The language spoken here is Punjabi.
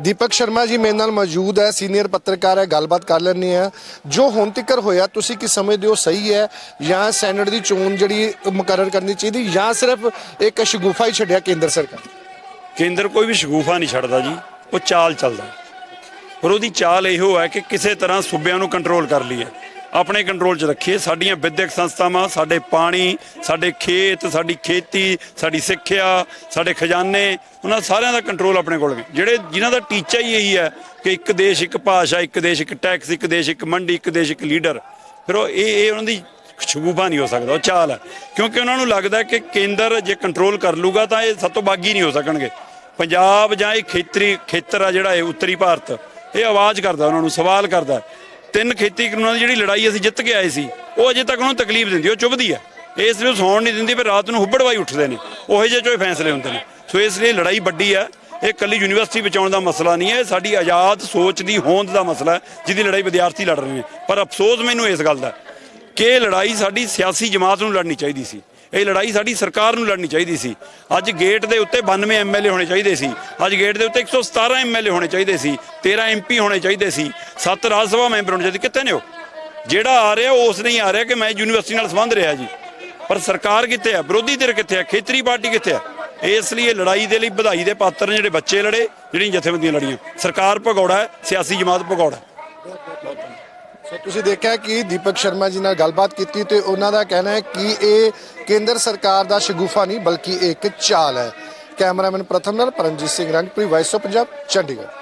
ਦੀਪਕ ਸ਼ਰਮਾ ਜੀ ਮੇਰੇ ਨਾਲ ਮੌਜੂਦ ਹੈ ਸੀਨੀਅਰ ਪੱਤਰਕਾਰ ਹੈ, ਗੱਲਬਾਤ ਕਰ ਲੈਂਦੇ ਆ ਜੋ ਹੁਣ ਤੱਕ ਹੋਇਆ, ਤੁਸੀਂ ਕੀ ਸਮਝਦੇ ਹੋ ਸਹੀ ਹੈ ਜਾਂ ਸੈਨੇਟ ਦੀ ਚੋਣ ਜਿਹੜੀ ਮੁਕਰਰ ਕਰਨੀ ਚਾਹੀਦੀ ਜਾਂ ਸਿਰਫ ਇੱਕ ਸ਼ਗੂਫਾ ਹੀ ਛੱਡਿਆ ਕੇਂਦਰ ਸਰਕਾਰ? ਕੇਂਦਰ ਕੋਈ ਵੀ ਸ਼ਗੂਫਾ ਨਹੀਂ ਛੱਡਦਾ ਜੀ, ਉਹ ਚਾਲ ਚੱਲਦਾ। ਪਰ ਉਹਦੀ ਚਾਲ ਇਹੋ ਹੈ ਕਿ ਕਿਸੇ ਤਰ੍ਹਾਂ ਸੂਬਿਆਂ ਨੂੰ ਕੰਟਰੋਲ ਕਰ ਲਈਏ। ਆਪਣੇ ਕੰਟਰੋਲ 'ਚ ਰੱਖੀਏ। ਸਾਡੀਆਂ ਵਿਦਿਅਕ ਸੰਸਥਾਵਾਂ, ਸਾਡੇ ਪਾਣੀ, ਸਾਡੇ ਖੇਤ, ਸਾਡੀ ਖੇਤੀ, ਸਾਡੀ ਸਿੱਖਿਆ, ਸਾਡੇ ਖਜ਼ਾਨੇ, ਉਹਨਾਂ ਸਾਰਿਆਂ ਦਾ ਕੰਟਰੋਲ ਆਪਣੇ ਕੋਲ ਹੈ ਜਿਹੜੇ ਜਿਨ੍ਹਾਂ ਦਾ ਟੀਚਾ ਹੀ ਇਹੀ ਹੈ ਕਿ ਇੱਕ ਦੇਸ਼ ਇੱਕ ਭਾਸ਼ਾ, ਇੱਕ ਦੇਸ਼ ਇੱਕ ਟੈਕਸ, ਇੱਕ ਦੇਸ਼ ਇੱਕ ਮੰਡੀ, ਇੱਕ ਦੇਸ਼ ਇੱਕ ਲੀਡਰ। ਫਿਰ ਉਹ ਇਹ ਇਹ ਉਹਨਾਂ ਦੀ ਸ਼ਗੂਫਾ ਨਹੀਂ ਹੋ ਸਕਦਾ, ਉਹ ਚਾਲ ਹੈ। ਕਿਉਂਕਿ ਉਹਨਾਂ ਨੂੰ ਲੱਗਦਾ ਕਿ ਕੇਂਦਰ ਜੇ ਕੰਟਰੋਲ ਕਰ ਲੂਗਾ ਤਾਂ ਇਹ ਸਭ ਤੋਂ ਬਾਗੀ ਨਹੀਂ ਹੋ ਸਕਣਗੇ। ਪੰਜਾਬ ਜਾਂ ਇਹ ਖੇਤਰੀ ਖੇਤਰ ਆ ਜਿਹੜਾ ਇਹ ਉੱਤਰੀ ਭਾਰਤ, ਇਹ ਆਵਾਜ਼ ਕਰਦਾ ਉਹਨਾਂ ਨੂੰ, ਸਵਾਲ ਕਰਦਾ। ਤਿੰਨ ਖੇਤੀ ਕਾਨੂੰਨਾਂ ਦੀ ਜਿਹੜੀ ਲੜਾਈ ਅਸੀਂ ਜਿੱਤ ਕੇ ਆਏ ਸੀ, ਉਹ ਅਜੇ ਤੱਕ ਉਹਨੂੰ ਤਕਲੀਫ ਦਿੰਦੀ ਉਹ ਚੁੱਭਦੀ ਹੈ। ਇਸ ਨੂੰ ਸੌਣ ਨਹੀਂ ਦਿੰਦੀ, ਫਿਰ ਰਾਤ ਨੂੰ ਹੁੱਬੜਵਾਈ ਉੱਠਦੇ ਨੇ, ਉਹੋ ਜਿਹੇ ਚੋਂ ਹੀ ਫੈਸਲੇ ਹੁੰਦੇ ਨੇ। ਸੋ ਇਸ ਲਈ ਲੜਾਈ ਵੱਡੀ ਹੈ, ਇਹ ਕੱਲੀ ਯੂਨੀਵਰਸਿਟੀ ਬਚਾਉਣ ਦਾ ਮਸਲਾ ਨਹੀਂ ਹੈ, ਇਹ ਸਾਡੀ ਆਜ਼ਾਦ ਸੋਚ ਦੀ ਹੋਂਦ ਦਾ ਮਸਲਾ ਹੈ, ਜਿਹਦੀ ਲੜਾਈ ਵਿਦਿਆਰਥੀ ਲੜ ਰਹੇ ਨੇ। ਪਰ ਅਫਸੋਸ ਮੈਨੂੰ ਇਸ ਗੱਲ ਦਾ ਕਿ ਇਹ ਲੜਾਈ ਸਾਡੀ ਸਿਆਸੀ ਜਮਾਤ ਨੂੰ ਲੜਨੀ ਚਾਹੀਦੀ ਸੀ। ਇਹ ਲੜਾਈ ਸਾਡੀ ਸਰਕਾਰ ਨੂੰ ਲੜਨੀ ਚਾਹੀਦੀ ਸੀ। ਅੱਜ ਗੇਟ ਦੇ ਉੱਤੇ 92 ਐਮਐਲਏ ਹੋਣੇ ਚਾਹੀਦੇ ਸੀ। ਅੱਜ ਗੇਟ ਦੇ ਉੱਤੇ 117 ਐਮਐਲਏ ਹੋਣੇ ਚਾਹੀਦੇ ਸੀ 13 ਐਮਪੀ ਹੋਣੇ ਚਾਹੀਦੇ ਸੀ। ਸੱਤ ਰਾਜ ਸਭਾ ਮੈਂਬਰ ਹੋਣੇ ਚਾਹੀਦੇ, ਕਿੱਥੇ ਨੇ ਉਹ? ਜਿਹੜਾ ਆ ਰਿਹਾ, ਉਹ ਉਸ ਨਹੀਂ ਆ ਰਿਹਾ ਕਿ ਮੈਂ ਯੂਨੀਵਰਸਿਟੀ ਨਾਲ ਸੰਬੰਧ ਰਿਹਾ ਜੀ। ਪਰ ਸਰਕਾਰ ਕਿੱਥੇ ਹੈ ਵਿਰੋਧੀ ਧਿਰ ਕਿੱਥੇ ਹੈ ਖੇਤਰੀ ਪਾਰਟੀ ਕਿੱਥੇ ਹੈ ਇਸ ਲਈ ਇਹ ਲੜਾਈ ਦੇ ਲਈ ਵਧਾਈ ਦੇ ਪਾਤਰ ਨੇ ਜਿਹੜੇ ਬੱਚੇ ਲੜੇ, ਜਿਹੜੀਆਂ ਜਥੇਬੰਦੀਆਂ ਲੜੀਆਂ। ਸਰਕਾਰ ਭਗੌੜਾ ਹੈ, ਸਿਆਸੀ ਜਮਾਤ ਭਗੌੜਾ ਸੋ ਤੁਸੀਂ ਦੇਖਿਆ ਕਿ ਦੀਪਕ ਸ਼ਰਮਾ ਜੀ ਨਾਲ ਗੱਲਬਾਤ ਕੀਤੀ ਤੇ ਉਹਨਾਂ ਦਾ ਕਹਿਣਾ ਹੈ ਕਿ ਇਹ ਕੇਂਦਰ ਸਰਕਾਰ ਦਾ ਸ਼ਗੂਫਾ ਨਹੀਂ, ਬਲਕਿ ਇੱਕ ਚਾਲ ਹੈ। ਕੈਮਰਾਮੈਨ ਪ੍ਰਥਮ ਨਾਲ ਪਰਮਜੀਤ ਸਿੰਘ ਰੰਗਪੁਰੀ ਵਾਇਸ ਆਫ ਪੰਜਾਬ ਚੰਡੀਗੜ੍ਹ।